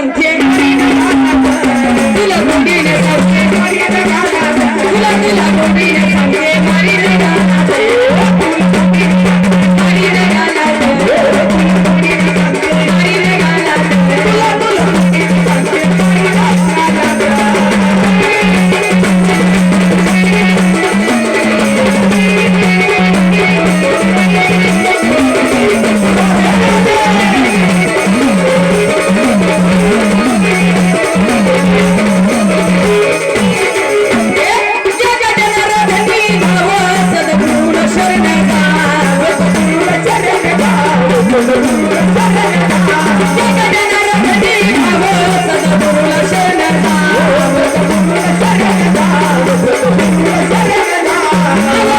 entiende.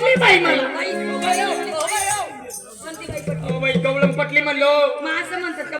पटली बाई मला बाई गवळम पटली म्हणलो. मग असं म्हणतात